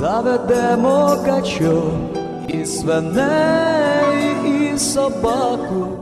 заведемо качок і свиней, і собаку.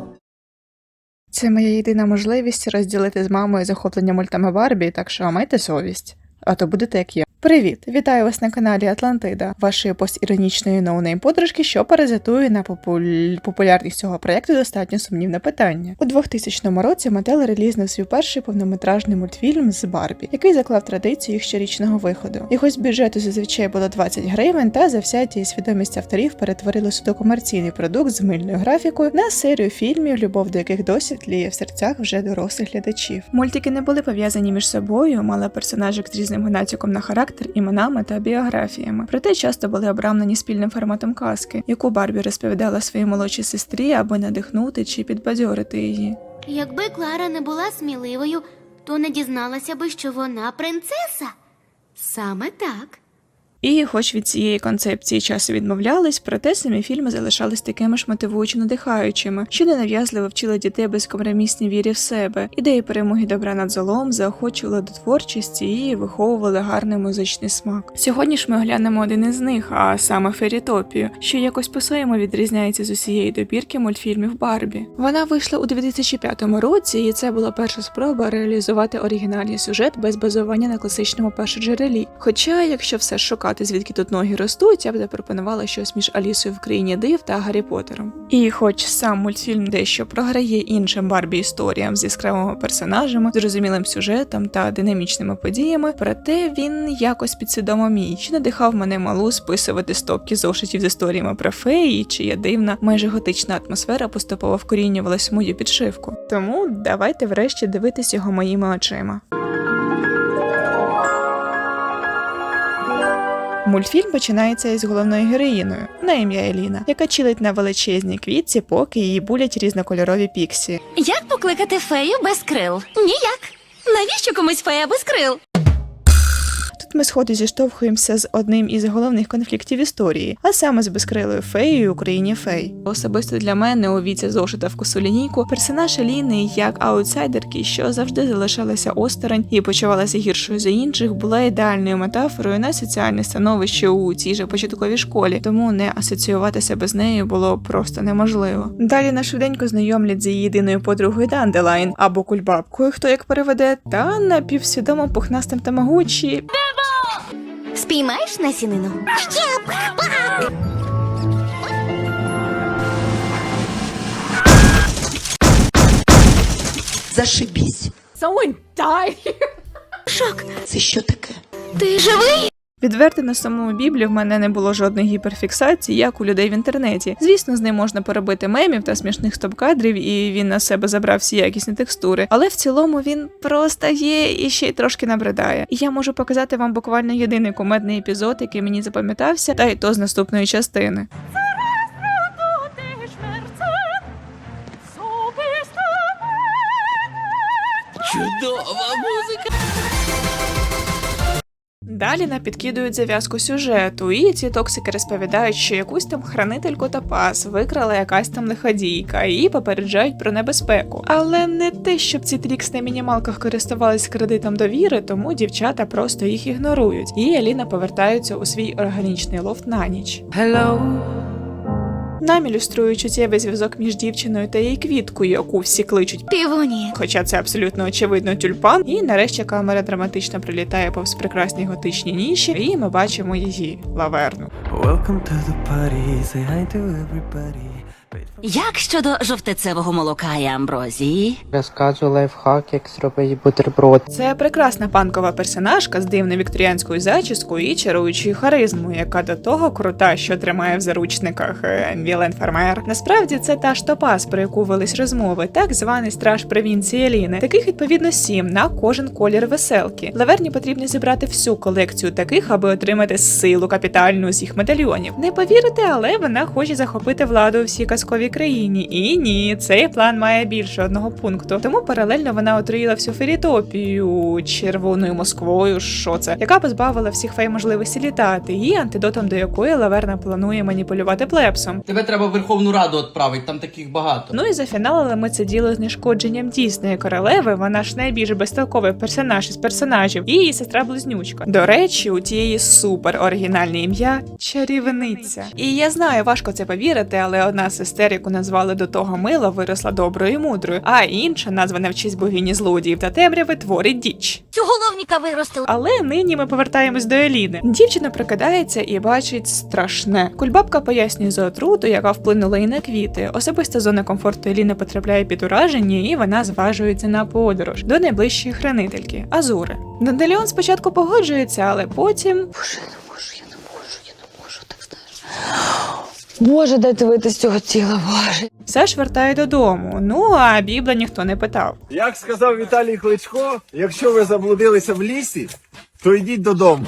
Це моя єдина можливість розділити з мамою захоплення мультами Барбі, так що майте совість. А то будете як я. Привіт! Вітаю вас на каналі Атлантида, вашої постіронічної ноунейм подружки, що паразитує на популь... популярність цього проєкту достатньо сумнівне питання. У 2000 році Мател релізнув свій перший повнометражний мультфільм з Барбі, який заклав традицію їх щорічного виходу. Його з бюджету зазвичай було 20 гривень, та завзяття і свідомість авторів перетворилися у комерційний продукт з мильною графікою на серію фільмів, любов до яких досі тліє в серцях вже дорослих глядачів. Мультики не були пов'язані між собою, мали персонажик з різним натяком на характер, іменами та біографіями. Проте часто були обрамлені спільним форматом казки, яку Барбі розповідала своїй молодшій сестрі, аби надихнути чи підбадьорити її. Якби Клара не була сміливою, то не дізналася би, що вона принцеса. Саме так. І, хоч від цієї концепції часу відмовлялись, проте самі фільми залишались такими ж мотивуючи надихаючими, що ненав'язливо вчили дітей безкомпромісній вірі в себе, ідеї перемоги добра над злом заохочували до творчості і виховували гарний музичний смак. Сьогодні ж ми оглянемо один із них, а саме Ферітопію, що якось по-своєму відрізняється з усієї добірки мультфільмів Барбі. Вона вийшла у 2005 році, і це була перша спроба реалізувати оригінальний сюжет без базування на класичному першоджерелі. Хоча, якщо все шукати, звідки тут ноги ростуть, я б запропонувала щось між Алісою в країні див та Гаррі Поттером. І хоч сам мультфільм дещо програє іншим Барбі історіям з яскравими персонажами, зрозумілим сюжетом та динамічними подіями, проте він якось підсвідомо мій, що надихав мене малу списувати стопки зошитів з історіями про феї, чия дивна, майже готична атмосфера поступово вкорінювалась в мою підшивку. Тому давайте врешті дивитись його моїми очима. Мультфільм починається із головною героїною на ім'я Еліна, яка чилить на величезній квітці, поки її булять різнокольорові піксі. Як покликати фею без крил? Ніяк. Навіщо комусь фея без крил? Тут ми сходу зіштовхуємося з одним із головних конфліктів історії, а саме з безкрилою феєю у країні фей. Особисто для мене у віці зошита в косу лінійку персонаж Еліни як аутсайдерки, що завжди залишалася осторонь і почувалася гіршою за інших, була ідеальною метафорою на соціальне становище у цій же початковій школі, тому не асоціюватися без неї було просто неможливо. Далі нас швиденько знайомлять з її єдиною подругою Данделайн або кульбабкою, хто як переведе, та напівсвідомо пухнастим та тамагучі Спіймаєш насінину? Зашибісь. Шок. Це що таке? Ти живий? Відверто на самому біблі в мене не було жодних гіперфіксацій, як у людей в інтернеті. Звісно, з ним можна поробити мемів та смішних стоп-кадрів, і він на себе забрав всі якісні текстури. Але в цілому він просто є і ще й трошки набридає. І я можу показати вам буквально єдиний кумедний епізод, який мені запам'ятався, та й то з наступної частини. Чудова музика. Далі нам підкидують зав'язку сюжету, і ці токсики розповідають, що якусь там хранительку та пас викрала якась там лиходійка і попереджають про небезпеку. Але не те, щоб ці трікс на мінімалках користувались кредитом довіри, тому дівчата просто їх ігнорують. І Аліна повертаються у свій органічний лофт на ніч. Hello. Нам ілюструючи чуттєвий зв'язок між дівчиною та її квіткою, яку всі кличуть. Півоні. Хоча це абсолютно очевидно тюльпан, і нарешті камера драматично прилітає повз прекрасні готичні ніші, і ми бачимо її лаверну. Welcome to the party, say hi to everybody. Як щодо жовтецевого молока і амброзії? Розказую лайфхак, як зробити бутерброд. Це прекрасна панкова персонажка з дивною вікторіанською зачіскою і чаруючою харизмою, яка до того крута, що тримає в заручниках е, Вілен Фермер. Насправді це та ж топаз, про яку велись розмови, так званий страж провінції Еліни. Таких відповідно сім на кожен колір веселки. Лаверні потрібно зібрати всю колекцію таких, аби отримати силу капітальну з їх медальйонів. Не повірите, але вона хоче захопити владу у всій казковій країні. І ні, цей план має більше одного пункту. Тому паралельно вона отруїла всю Ферітопію червоною Москвою, що це, яка позбавила всіх фей можливості літати, і антидотом до якої Лаверна планує маніпулювати плепсом. Тебе треба в Верховну Раду відправити, там таких багато. Ну і зафіналили ми це діло знешкодженням дійсної королеви. Вона ж найбільш безтолковий персонаж із персонажів, і її сестра близнючка. До речі, у тієї супер оригінальне ім'я чарівниця. І я знаю, важко це повірити, але одна з сестер, яку назвали до того мило, виросла доброю і мудрою, а інша, названа в честь богині злодіїв та темряви, творить діч. Цього головніка виростили. Але нині ми повертаємось до Еліни. Дівчина прокидається і бачить страшне. Кульбабка пояснює за отруту, яка вплинула і на квіти. Особиста зона комфорту Еліни потрапляє під ураження, і вона зважується на подорож до найближчої хранительки Азури. Данделіон спочатку погоджується, але потім Боже, дайте вийти з цього тіла, боже. все ж вертає додому. Ну а бібла ніхто не питав. Як сказав Віталій Кличко, якщо ви заблудилися в лісі, то йдіть додому.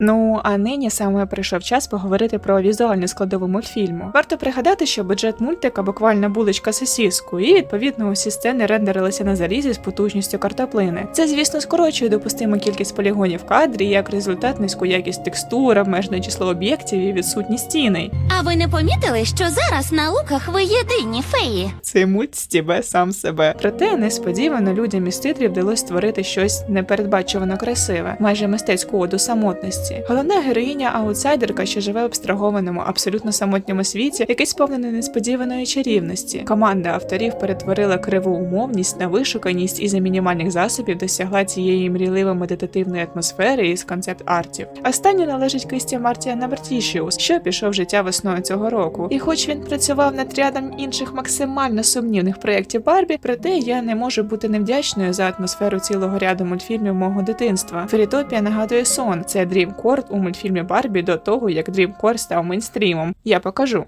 Ну а нині саме прийшов час поговорити про візуальну складову мультфільму. Варто пригадати, що бюджет мультика буквально булочка сосіску, і відповідно усі сцени рендерилися на залізі з потужністю картоплини. Це, звісно, скорочує допустиму кількість полігонів в кадрі, як результат низьку якість текстур, обмежене число об'єктів і відсутність тіней. А ви не помітили, що зараз на луках ви єдині феї? Цей мульт стібе сам себе. Проте несподівано людям із титрів вдалося створити щось непередбачувано красиве, майже мистецьку оду самотності. Головна героїня аутсайдерка, що живе в абстрагованому, абсолютно самотньому світі, який сповнений несподіваної чарівності. Команда авторів перетворила криву умовність на вишуканість і за мінімальних засобів досягла цієї мрійливо медитативної атмосфери із концепт артів. Останнє належить кисті Мартія Навертішіус, що пішов життя весною цього року. І хоч він працював над рядом інших максимально сумнівних проєктів Барбі, проте я не можу бути невдячною за атмосферу цілого ряду мультфільмів мого дитинства. Ферітопія нагадує сон. Це дрімкорд у мультфільмі Барбі до того, як дрімкор став мейнстрімом. Я покажу.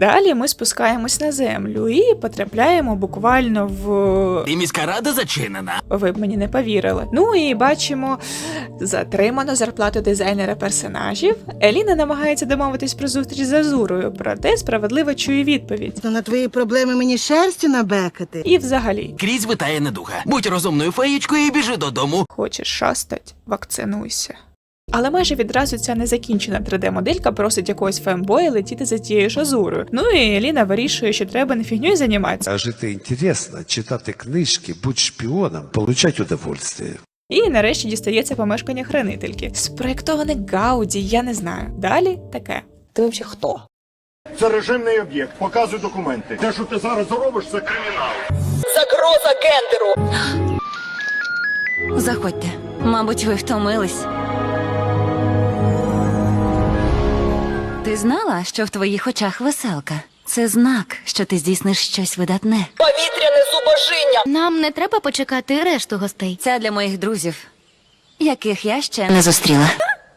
Далі ми спускаємось на землю і потрапляємо буквально в І міська рада зачинена. ви б мені не повірили. Ну і бачимо затриману зарплату дизайнера персонажів. Еліна намагається домовитись про зустріч з Азурою, проте справедливо чує відповідь. То на твої проблеми мені шерстю набекати. І взагалі, Крізь витає недуга. Будь розумною феєчкою і біжи додому. хочеш шастать, вакцинуйся. Але майже відразу ця незакінчена 3D-моделька просить якогось фембоя летіти за тією ж азурою. Ну і Еліна вирішує, що треба не фігньою займатися. А жити інтересно, читати книжки, бути шпіоном, получать удовольствие. І нарешті дістається помешкання хранительки. Спроєктоване Гауді, я не знаю. Далі таке. Ти взагалі хто? Це режимний об'єкт. Показуй документи. Те, що ти зараз робиш, це кримінал. Загроза гендеру! Заходьте. Мабуть, ви втомились. Ти знала, що в твоїх очах веселка? Це знак, що ти здійсниш щось видатне. Повітряне зубожіння! Нам не треба почекати решту гостей. Це для моїх друзів, яких я ще не зустріла.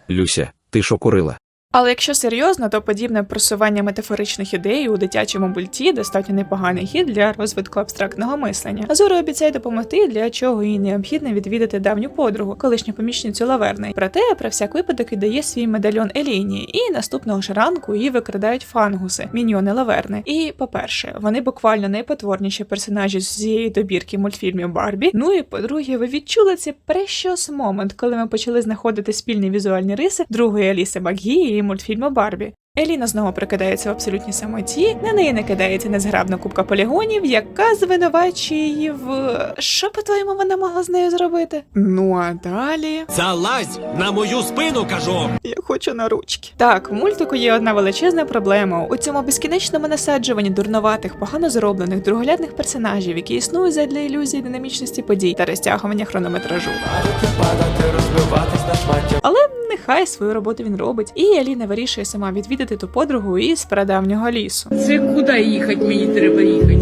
Люся, ти що курила? Але якщо серйозно, то подібне просування метафоричних ідей у дитячому мульті достатньо непоганий хід для розвитку абстрактного мислення. Азура обіцяє допомогти, для чого їй необхідно відвідати давню подругу, колишню помічницю Лаверни. Проте про всяк випадок віддає свій медальйон Еліні, і наступного ж ранку її викрадають фангуси, міньйони Лаверни. І, по-перше, вони буквально найпотворніші персонажі з цієї добірки мультфільмів Барбі. Ну і по-друге, ви відчули цей прещос момент, коли ми почали знаходити спільні візуальні риси другої Аліси Макгії і мультфільму Барбі. Еліна знову прикидається в абсолютній самоті, на неї накидається незграбна кубка полігонів, яка звинувачує її в що по-твоєму вона могла з нею зробити? Ну а далі Залазь на мою спину, кажу. я хочу на ручки. Так, в мультику є одна величезна проблема у цьому безкінечному насаджуванні дурноватих, погано зроблених, друголядних персонажів, які існують задля ілюзії динамічності подій та розтягування хронометражу. Падати, розбиватись на шмаття. Але нехай свою роботу він робить. І Еліна вирішує сама відвідати ту подругу із прадавнього лісу. Це куди їхати мені треба їхати?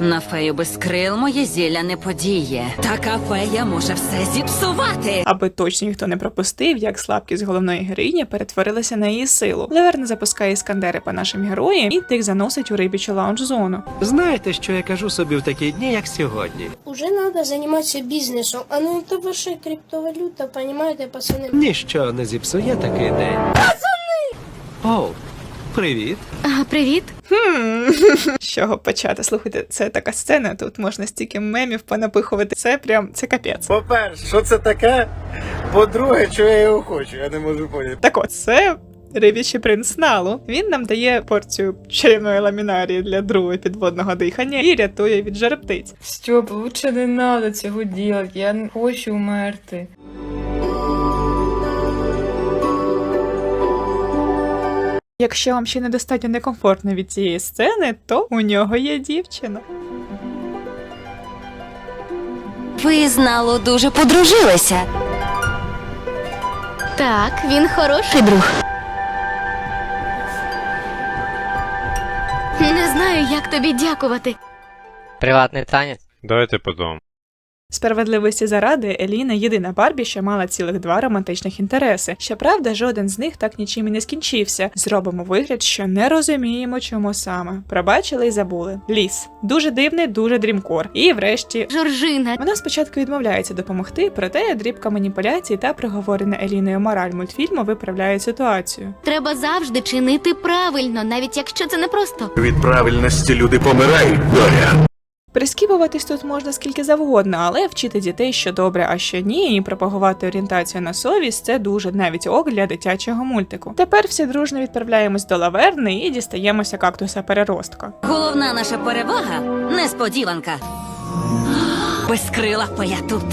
На фею без крил моє зілля не подіє. Така фея може все зіпсувати. Аби точно ніхто не пропустив, як слабкість головної героїні перетворилася на її силу. Леверна запускає іскандери по нашим героям і тих заносить у рибічу лаунж зону. Знаєте, що я кажу собі в такі дні, як сьогодні? Уже надо заниматься бизнесом, а не то ваша криптовалюта, понимаете, пацаны? Ніщо не зіпсує такий день. Пацани! О, привіт. А, привіт. З чого почати? Слухайте, це така сцена. Тут можна стільки мемів понапихувати. Це прям це капець. По-перше, що це таке? По-друге, чого я його хочу, я не можу поняти. Так от, це рибічий принц Налу. Він нам дає порцію чарівної ламінарії для другого підводного дихання і рятує від жар птиць. Стьоп, лучше не надо цього делать, я не хочу вмерти. Якщо вам ще недостатньо некомфортно від цієї сцени, то у нього є дівчина. Ви знало дуже подружилися. Так, він хороший друг. Не знаю, як тобі дякувати. Приватний танець. Давайте потом. Справедливості заради Еліна єдина Барбі, що мала цілих два романтичних інтереси. Щоправда, жоден з них так нічим і не скінчився. Зробимо вигляд, що не розуміємо, чому саме. Пробачили і забули. Ліс дуже дивний, дуже дрімкор. І врешті. Жоржина. Вона спочатку відмовляється допомогти, проте дрібка маніпуляцій та приговорена Еліною мораль мультфільму виправляють ситуацію. Треба завжди чинити правильно, навіть якщо це не просто. Від правильності люди помирають, доля. Прискіпуватись тут можна скільки завгодно, але вчити дітей, що добре, а що ні, і пропагувати орієнтацію на совість це дуже навіть ок для дитячого мультику. Тепер всі дружно відправляємось до лаверни і дістаємося кактуса переростка. Головна наша перевага несподіванка. Безкрила фея тут.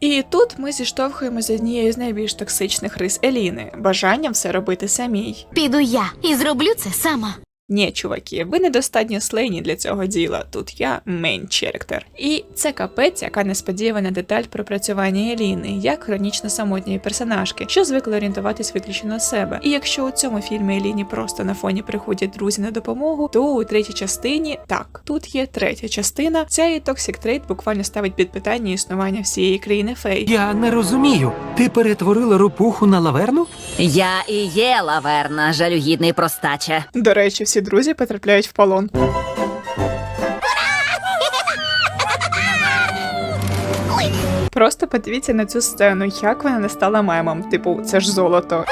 І тут ми зіштовхуємося з однією з найбільш токсичних рис Еліни бажанням все робити самій. Піду я і зроблю це сама. Ні, чуваки, ви недостатньо слейні для цього діла. Тут я мейн черектер. І це капець, яка несподівана деталь пропрацювання Еліни, як хронічно самотньої персонажки, що звикли орієнтуватись виключно на себе. І якщо у цьому фільмі Еліні просто на фоні приходять друзі на допомогу, то у третій частині так, тут є третя частина. Ця і токсик трейд буквально ставить під питання існування всієї країни фей. Я не розумію. Ти перетворила ропуху на лаверну? Я і є лаверна, жалюгідний простаче. До речі, всі друзі потрапляють в полон. Просто подивіться на цю сцену, як вона не стала мемом. Типу, це ж золото.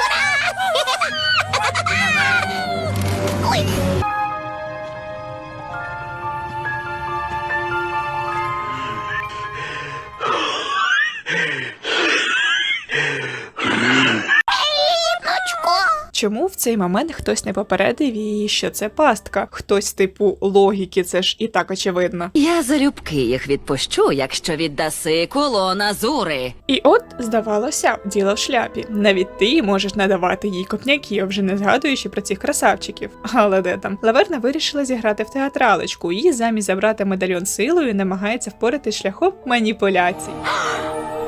Чому в цей момент хтось не попередив її, що це пастка? Хтось, типу, логіки, це ж і так очевидно. Я залюбки їх відпущу, якщо віддаси колона зури. І от, здавалося, діло в шляпі. Навіть ти можеш надавати їй копняків, вже не згадуючи про цих красавчиків. Але де там? Лаверна вирішила зіграти в театралочку і замість забрати медальйон силою намагається впоратись шляхом маніпуляцій.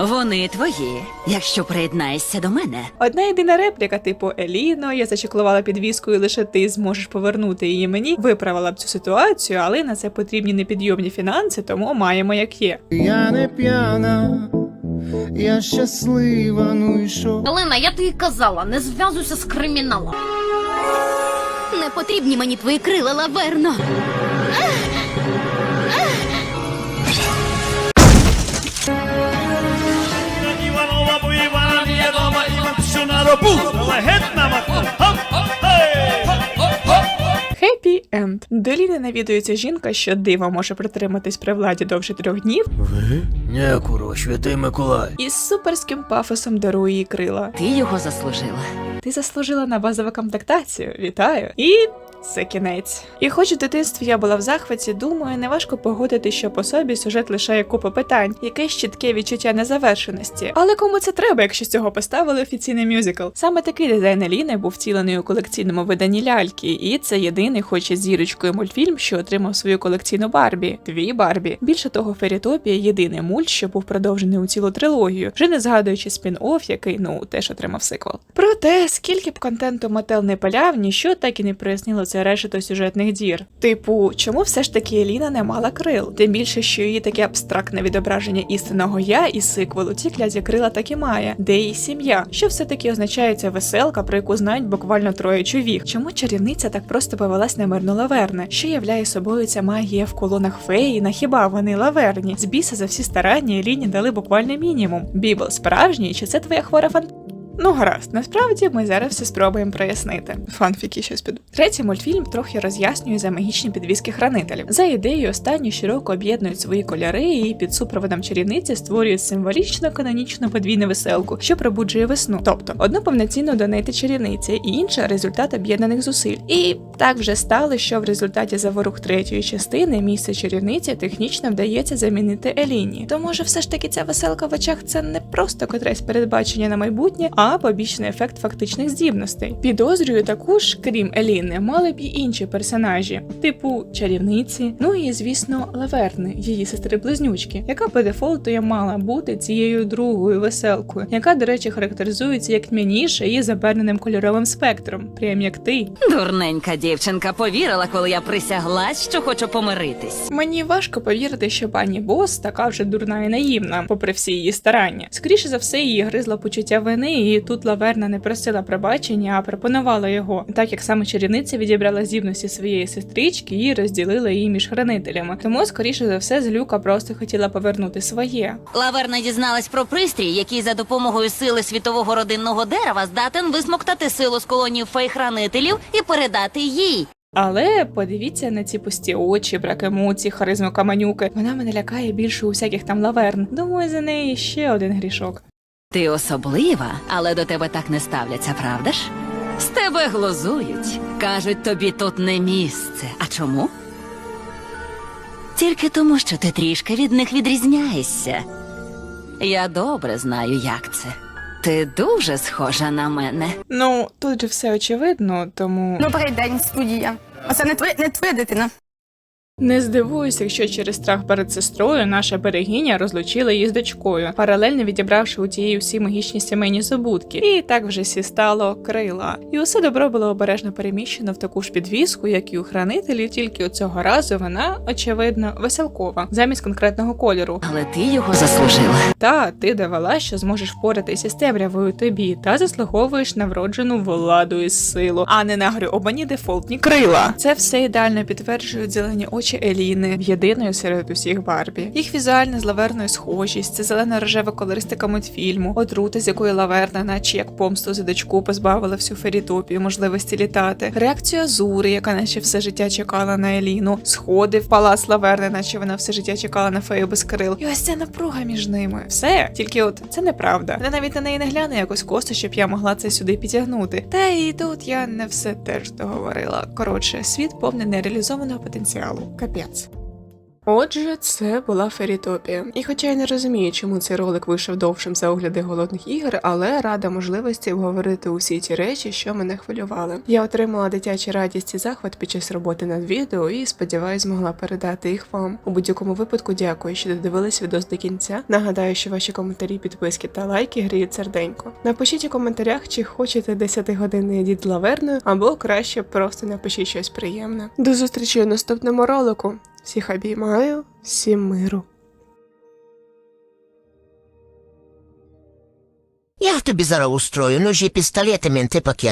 Вони твої, якщо приєднаєшся до мене. Одна єдина репліка, типу Еліно, я зачеклувала підвіскою, лише ти зможеш повернути її мені, виправила б цю ситуацію, але на це потрібні непідйомні фінанси, тому маємо як є. Я не п'яна, я щаслива, ну і що? Галина, я тобі казала, не зв'язуйся з криміналом. Не потрібні мені твої крила, лаверно. Хеппі енд. До Ліни навідується жінка, що диво може притриматись при владі довше трьох днів, Ви? Ні, куро, святий Миколай. і з суперським пафосом дарує їй крила. Ти його заслужила. Ти заслужила на базову комплектацію. Вітаю! І це кінець. І хоч в дитинстві я була в захваті, думаю, неважко погодити, що по собі сюжет лишає купу питань, якесь чітке відчуття незавершеності. Але кому це треба, якщо з цього поставили офіційний мюзикл? Саме такий дизайн Аліни був втілений у колекційному виданні ляльки, і це єдиний, хоч і зірочкою мультфільм, що отримав свою колекційну Барбі. Дві Барбі. Більше того, Ферітопія єдиний мульт, що був продовжений у цілу трилогію, вже не згадуючи спін-офф, який ну теж отримав сиквел. Проте скільки б контенту Мател не паляв, ніщо так і не прояснило це решето сюжетних дір. Типу, чому все ж таки Еліна не мала крил? Тим більше, що її таке абстрактне відображення істинного я і сиквелу ці кляті крила так і має, де її сім'я, що все таки означає ця веселка, про яку знають буквально троє чувік. Чому чарівниця так просто повелась на мирну лаверне? Що являє собою ця магія в колонах феї? На хіба вони лаверні? З біса за всі старання Еліні дали буквально мінімум. Бібл справжній, чи це твоя хвора фан... Ну, гаразд, насправді ми зараз все спробуємо прояснити. Фанфіки щось піду. Третій мультфільм трохи роз'яснює за магічні підвіски хранителів. За ідеєю, останні щороку об'єднують свої кольори і під супроводом чарівниці створюють символічно канонічну подвійну веселку, що пробуджує весну. Тобто одну повноцінну донейти чарівниці, і інша результат об'єднаних зусиль. І так вже стало, що в результаті заворух третьої частини місце чарівниці технічно вдається замінити Еліні. То може, все ж таки ця веселка в очах це не просто котресь передбачення на майбутнє, а побічний ефект фактичних здібностей. Підозрюю також, крім Еліни, мали б і інші персонажі, типу чарівниці, ну і звісно, Лаверни, її сестри близнючки, яка по дефолту і мала бути цією другою веселкою, яка, до речі, характеризується як тьмяніша і забарвленим кольоровим спектром, прям як ти. Дурненька дівчинка повірила, коли я присяглась, що хочу помиритись. Мені важко повірити, що пані Бос така вже дурна і наївна, попри всі її старання. Скоріше за все, її гризло почуття вини, і тут Лаверна не просила пробачення, а пропонувала його, так як саме чарівниця відібрала здібності своєї сестрички і розділила її між хранителями. Тому, скоріше за все, злюка просто хотіла повернути своє. Лаверна дізналась про пристрій, який за допомогою сили світового родинного дерева здатен висмоктати силу з колонів фейхранителів і передати їй. Але подивіться на ці пусті очі, брак емоцій, харизму каманюки. Вона мене лякає більше усяких там лаверн. Думаю, за неї ще один грішок. Ти особлива, але до тебе так не ставляться, правда ж? З тебе глузують. Кажуть, тобі тут не місце. А чому? Тільки тому, що ти трішки від них відрізняєшся. Я добре знаю, як це. Ти дуже схожа на мене. Ну тут же все очевидно, тому Добрий день, студія. Оце не твоя, не твоя дитина. Не здивуюся, якщо через страх перед сестрою наша берегиня розлучила її з дочкою, паралельно відібравши у тієї всі магічні сімейні забутки. І так вже сі стало крила. І усе добро було обережно переміщено в таку ж підвіску, як і у хранителів, тільки у цього разу вона, очевидно, веселкова, замість конкретного кольору. Але ти його заслужила. Та ти довела, що зможеш впоратися з темрявою тобі, та заслуговуєш на вроджену владу і силу, а не на грьобані дефолтні крила. Це все ідеально підтверджують зелені очі Еліни, єдиної серед усіх Барбі. Їх візуальна з лаверною схожість, це зелена рожева колористика мультфільму, отрута, з якої лаверна, наче як помсту за дочку, позбавила всю ферітопію можливості літати. Реакцію Азури, яка наче все життя чекала на Еліну, сходи в палац лаверни, наче вона все життя чекала на фею без крил. І ось ця напруга між ними. Все, тільки от це неправда. Вона навіть на неї не гляне якось косо, щоб я могла це сюди підтягнути. Та і тут я не все теж договорила. Коротше, світ повний нереалізованого потенціалу. Капець. Отже, це була Ферітопія. І хоча я не розумію, чому цей ролик вийшов довшим за огляди голодних ігор, але рада можливості обговорити усі ті речі, що мене хвилювали. Я отримала дитячу радість і захват під час роботи над відео і сподіваюсь, змогла передати їх вам. У будь-якому випадку дякую, що додивились відео до кінця. Нагадаю, що ваші коментарі, підписки та лайки гріють серденько. Напишіть у коментарях, чи хочете 10 годинний дід лаверною, або краще просто напишіть щось приємне. До зустрічі у наступному ролику. Всіх обіймаю, всім миру. Я тобі зараз устрою ножі, пістолети, менти, пакет.